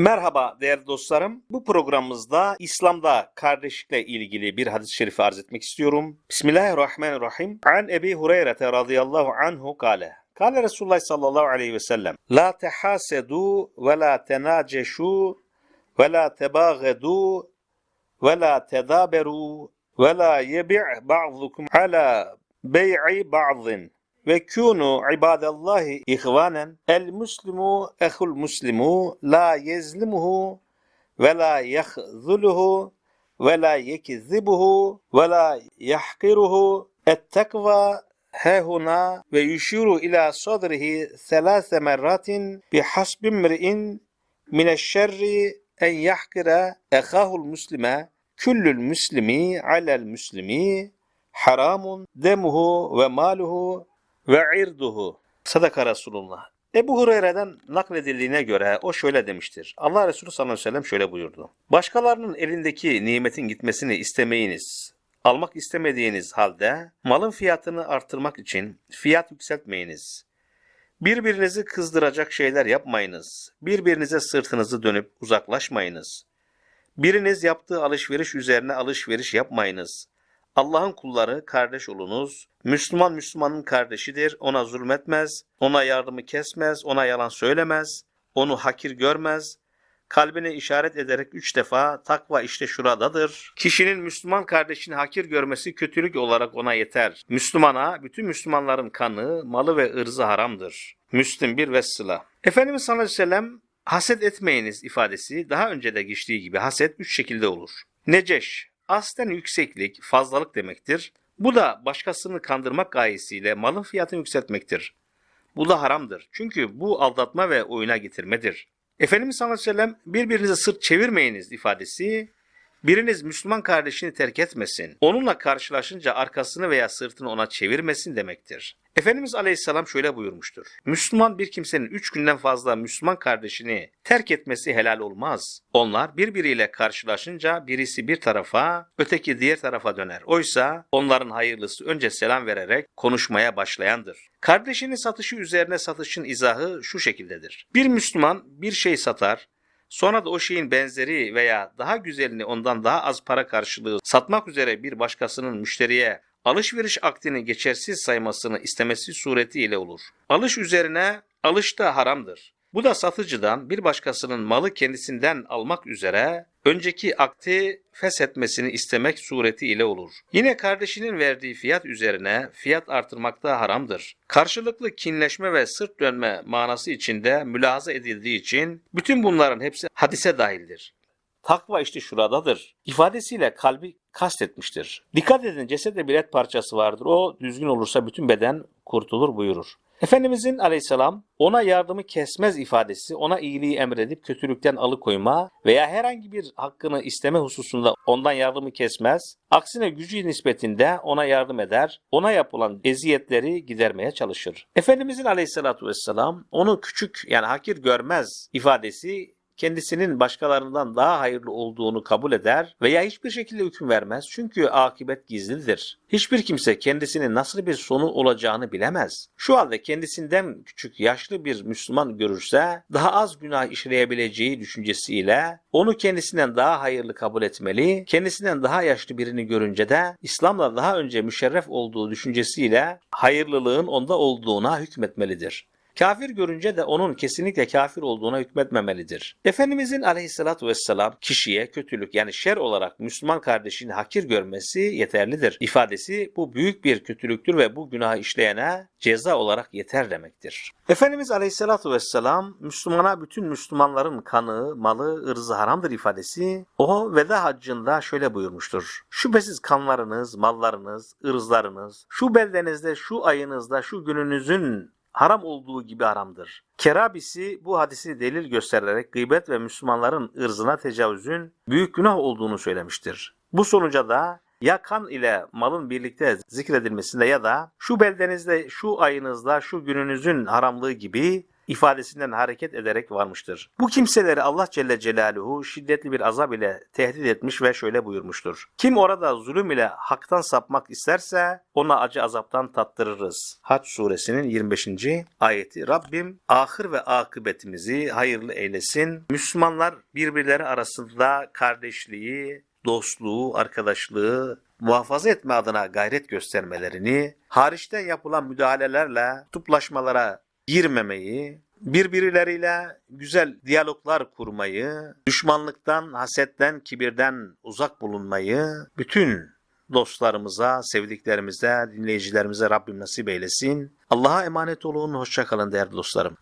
Merhaba değerli dostlarım. Bu programımızda İslam'da kardeşlikle ilgili bir hadis-i şerifi arz etmek istiyorum. Bismillahirrahmanirrahim. An Ebi Hureyre radıyallahu anhu kale. Kale Resulullah sallallahu aleyhi ve sellem. La tehasedu ve la tenaceşu ve la tebağedu ve la tedaberu ve la yebi' ba'dukum ala bey'i ba'din ve kunu ibadallahi ihvanen el muslimu ehul muslimu la yezlimuhu ve la yahzuluhu ve la yekzibuhu ve la yahkiruhu et takva hehuna ve yuşiru ila sadrihi thelâse merratin bihasbi imri'in mineşşerri en yahkira ehahul muslime küllül muslimi alel muslimi haramun demuhu ve maluhu ve irduhu. Sadaka Resulullah. Ebu Hureyre'den nakledildiğine göre o şöyle demiştir. Allah Resulü sallallahu aleyhi ve sellem şöyle buyurdu. Başkalarının elindeki nimetin gitmesini istemeyiniz. Almak istemediğiniz halde malın fiyatını artırmak için fiyat yükseltmeyiniz. Birbirinizi kızdıracak şeyler yapmayınız. Birbirinize sırtınızı dönüp uzaklaşmayınız. Biriniz yaptığı alışveriş üzerine alışveriş yapmayınız. Allah'ın kulları kardeş olunuz. Müslüman Müslümanın kardeşidir. Ona zulmetmez, ona yardımı kesmez, ona yalan söylemez, onu hakir görmez. Kalbine işaret ederek üç defa takva işte şuradadır. Kişinin Müslüman kardeşini hakir görmesi kötülük olarak ona yeter. Müslümana bütün Müslümanların kanı, malı ve ırzı haramdır. Müslim bir vesila. Efendimiz sallallahu aleyhi ve sellem haset etmeyiniz ifadesi daha önce de geçtiği gibi haset üç şekilde olur. Neceş, aslen yükseklik, fazlalık demektir. Bu da başkasını kandırmak gayesiyle malın fiyatını yükseltmektir. Bu da haramdır. Çünkü bu aldatma ve oyuna getirmedir. Efendimiz sallallahu aleyhi ve sellem birbirinize sırt çevirmeyiniz ifadesi biriniz Müslüman kardeşini terk etmesin. Onunla karşılaşınca arkasını veya sırtını ona çevirmesin demektir. Efendimiz Aleyhisselam şöyle buyurmuştur. Müslüman bir kimsenin üç günden fazla Müslüman kardeşini terk etmesi helal olmaz. Onlar birbiriyle karşılaşınca birisi bir tarafa, öteki diğer tarafa döner. Oysa onların hayırlısı önce selam vererek konuşmaya başlayandır. Kardeşinin satışı üzerine satışın izahı şu şekildedir. Bir Müslüman bir şey satar, Sonra da o şeyin benzeri veya daha güzelini ondan daha az para karşılığı satmak üzere bir başkasının müşteriye alışveriş akdini geçersiz saymasını istemesi suretiyle olur. Alış üzerine alış da haramdır. Bu da satıcıdan bir başkasının malı kendisinden almak üzere önceki akti feshetmesini istemek suretiyle olur. Yine kardeşinin verdiği fiyat üzerine fiyat artırmak da haramdır. Karşılıklı kinleşme ve sırt dönme manası içinde mülahaza edildiği için bütün bunların hepsi hadise dahildir. Takva işte şuradadır. ifadesiyle kalbi kastetmiştir. Dikkat edin cesede bir et parçası vardır. O düzgün olursa bütün beden kurtulur buyurur. Efendimizin aleyhisselam ona yardımı kesmez ifadesi ona iyiliği emredip kötülükten alıkoyma veya herhangi bir hakkını isteme hususunda ondan yardımı kesmez. Aksine gücü nispetinde ona yardım eder, ona yapılan eziyetleri gidermeye çalışır. Efendimizin aleyhissalatu vesselam onu küçük yani hakir görmez ifadesi kendisinin başkalarından daha hayırlı olduğunu kabul eder veya hiçbir şekilde hüküm vermez çünkü akibet gizlidir. Hiçbir kimse kendisinin nasıl bir sonu olacağını bilemez. Şu halde kendisinden küçük yaşlı bir Müslüman görürse daha az günah işleyebileceği düşüncesiyle onu kendisinden daha hayırlı kabul etmeli, kendisinden daha yaşlı birini görünce de İslam'la daha önce müşerref olduğu düşüncesiyle hayırlılığın onda olduğuna hükmetmelidir. Kafir görünce de onun kesinlikle kafir olduğuna hükmetmemelidir. Efendimizin aleyhissalatü vesselam kişiye kötülük yani şer olarak Müslüman kardeşini hakir görmesi yeterlidir. İfadesi bu büyük bir kötülüktür ve bu günahı işleyene ceza olarak yeter demektir. Efendimiz aleyhissalatü vesselam Müslümana bütün Müslümanların kanı, malı, ırzı haramdır ifadesi o veda haccında şöyle buyurmuştur. Şüphesiz kanlarınız, mallarınız, ırzlarınız, şu beldenizde, şu ayınızda, şu gününüzün haram olduğu gibi haramdır. Kerabisi bu hadisi delil göstererek gıybet ve Müslümanların ırzına tecavüzün büyük günah olduğunu söylemiştir. Bu sonuca da ya kan ile malın birlikte zikredilmesinde ya da şu beldenizde, şu ayınızda, şu gününüzün haramlığı gibi ifadesinden hareket ederek varmıştır. Bu kimseleri Allah Celle Celaluhu şiddetli bir azap ile tehdit etmiş ve şöyle buyurmuştur. Kim orada zulüm ile haktan sapmak isterse ona acı azaptan tattırırız. Haç suresinin 25. ayeti. Rabbim ahir ve akıbetimizi hayırlı eylesin. Müslümanlar birbirleri arasında kardeşliği, dostluğu, arkadaşlığı muhafaza etme adına gayret göstermelerini, hariçten yapılan müdahalelerle kutuplaşmalara girmemeyi, birbirleriyle güzel diyaloglar kurmayı, düşmanlıktan, hasetten, kibirden uzak bulunmayı bütün dostlarımıza, sevdiklerimize, dinleyicilerimize Rabbim nasip eylesin. Allah'a emanet olun. Hoşça kalın değerli dostlarım.